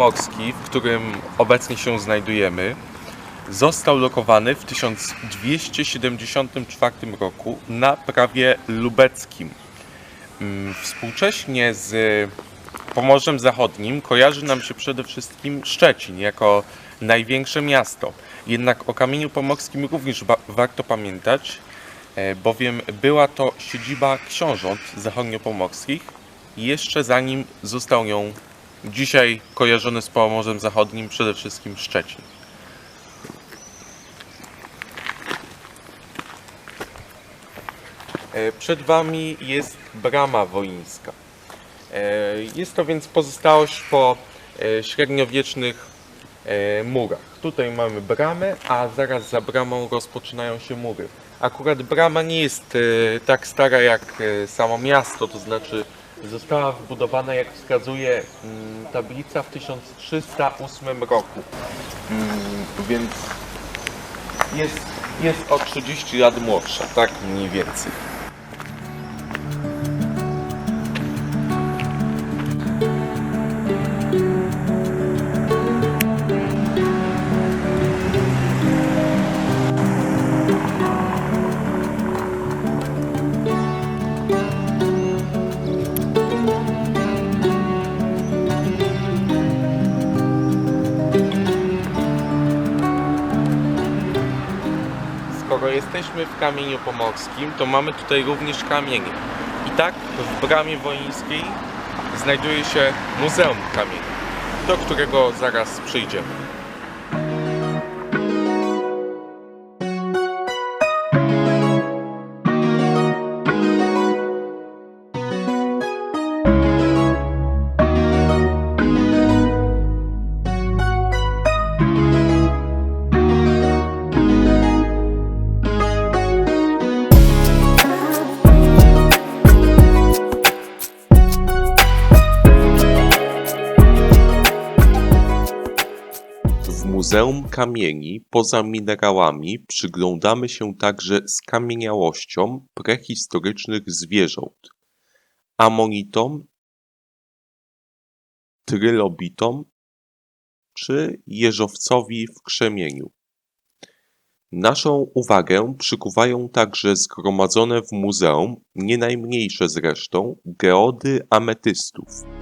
Pomorski, w którym obecnie się znajdujemy, został lokowany w 1274 roku na prawie lubeckim. Mm, Współcześnie z Pomorzem Zachodnim kojarzy nam się przede wszystkim Szczecin jako największe miasto. Jednak o Kamieniu Pomorskim również wa- warto pamiętać, e, bowiem była to siedziba książąt zachodniopomorskich jeszcze zanim został nią dzisiaj kojarzony z Pomorzem Zachodnim przede wszystkim Szczecin. E, Przed Wami jest brama woińska. E, Jest to więc pozostałość po e, średniowiecznych murach. Tutaj mamy bramę, a zaraz za bramą rozpoczynają się mury. Akurat brama nie jest tak stara jak samo miasto, to znaczy została wbudowana, jak wskazuje mm, tablica, w 1308 roku. Mm, Więc jest, jest o 30 lat młodsza, tak mniej więcej. Jesteśmy w kamieniu pomorskim, to mamy tutaj również kamienie. I tak w bramie woińskiej znajduje się Muzeum Kamieni, do którego zaraz przyjdziemy. Muzeum Kamieni poza minerałami przyglądamy się także skamieniałościom prehistorycznych zwierząt, amonitom, trylobitom czy jeżowcowi w krzemieniu. Naszą uwagę przykuwają także zgromadzone w muzeum, nie najmniejsze zresztą, geody ametystów.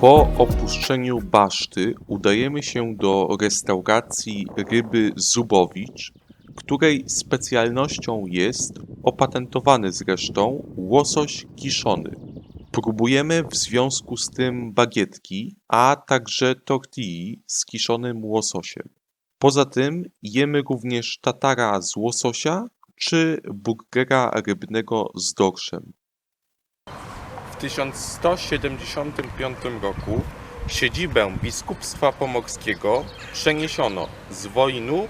Po opuszczeniu baszty udajemy się do restauracji Ryby Zubowicz, której specjalnością jest opatentowany zresztą łosoś kiszony. Próbujemy w związku z tym bagietki, a także tortilli z kiszonym łososiem. Poza tym jemy również tatara z łososia czy burgera rybnego z dorszem. W 1175 roku siedzibę biskupstwa pomorskiego przeniesiono z Wojnu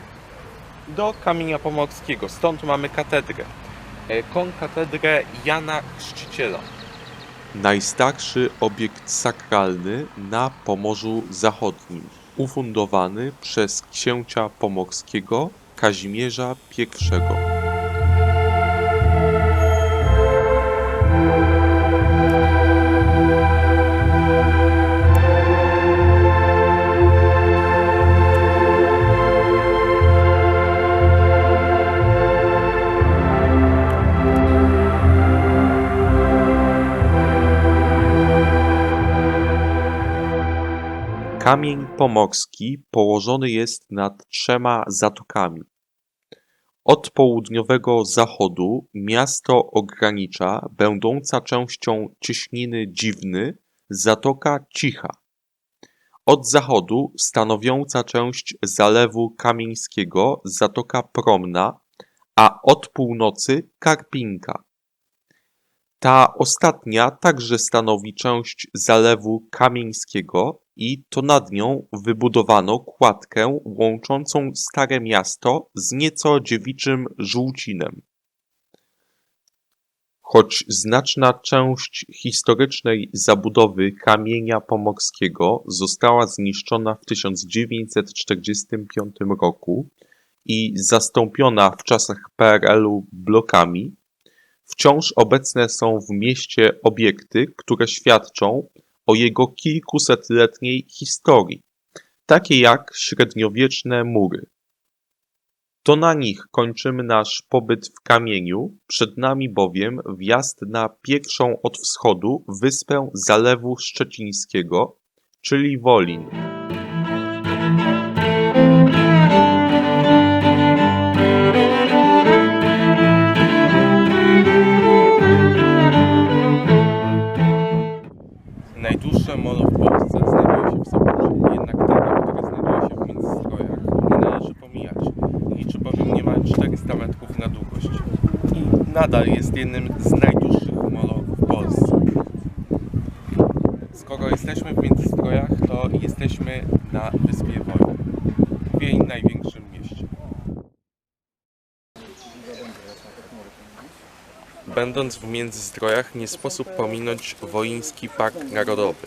do Kamienia Pomorskiego. Stąd mamy katedrę. E, Konkatedrę Jana Chrzciciela. Najstarszy obiekt sakralny na Pomorzu Zachodnim, ufundowany przez księcia pomorskiego Kazimierza I. Kamień pomorski położony jest nad trzema zatokami. Od południowego zachodu miasto ogranicza będąca częścią cieśniny Dziwny zatoka Cicha. Od zachodu stanowiąca część Zalewu Kamieńskiego zatoka Promna, a od północy Karpinka. Ta ostatnia także stanowi część Zalewu Kamieńskiego i to nad nią wybudowano kładkę łączącą Stare Miasto z nieco dziewiczym Żółcinem. Choć znaczna część historycznej zabudowy Kamienia Pomorskiego została zniszczona w 1945 roku i zastąpiona w czasach PRL-u blokami, Wciąż obecne są w mieście obiekty, które świadczą o jego kilkusetletniej historii, takie jak średniowieczne mury. To na nich kończymy nasz pobyt w kamieniu, przed nami bowiem wjazd na pierwszą od wschodu wyspę Zalewu Szczecińskiego, czyli Wolin. Niemal 400 metrów na długość. I nadal jest jednym z najdłuższych molo w Polsce. Skoro jesteśmy w Międzystrojach, to jesteśmy na wyspie Wojny, w jej największym mieście. Będąc w Międzyzdrojach nie sposób pominąć Wołyński Park Narodowy.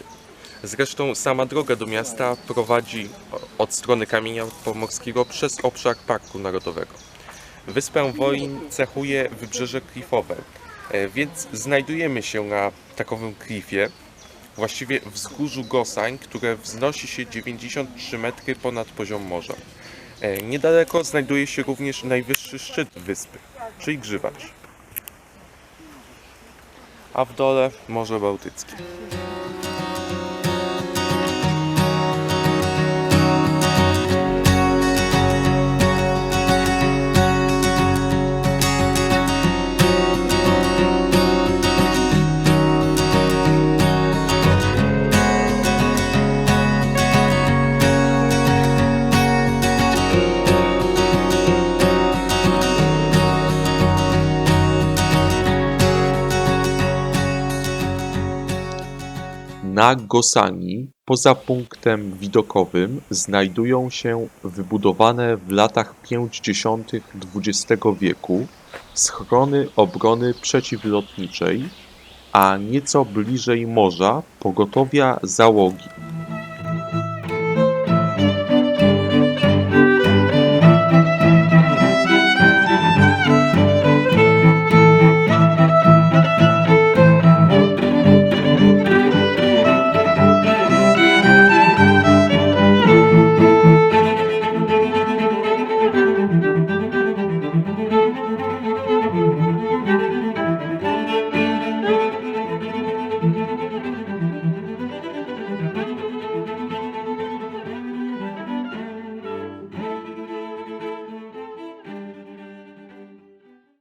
Zresztą sama droga do miasta prowadzi od strony Kamienia Pomorskiego przez obszar Parku Narodowego. Wyspę Woin cechuje wybrzeże klifowe, e, więc znajdujemy się na takowym klifie, właściwie wzgórzu Gosań, które wznosi się 93 metry ponad poziom morza. E, Niedaleko znajduje się również najwyższy szczyt wyspy, czyli Grzywacz a w dole Morze Bałtyckie. Na Gosani, poza punktem widokowym, znajdują się wybudowane w latach 50. XX wieku schrony obrony przeciwlotniczej, a nieco bliżej morza pogotowia załogi.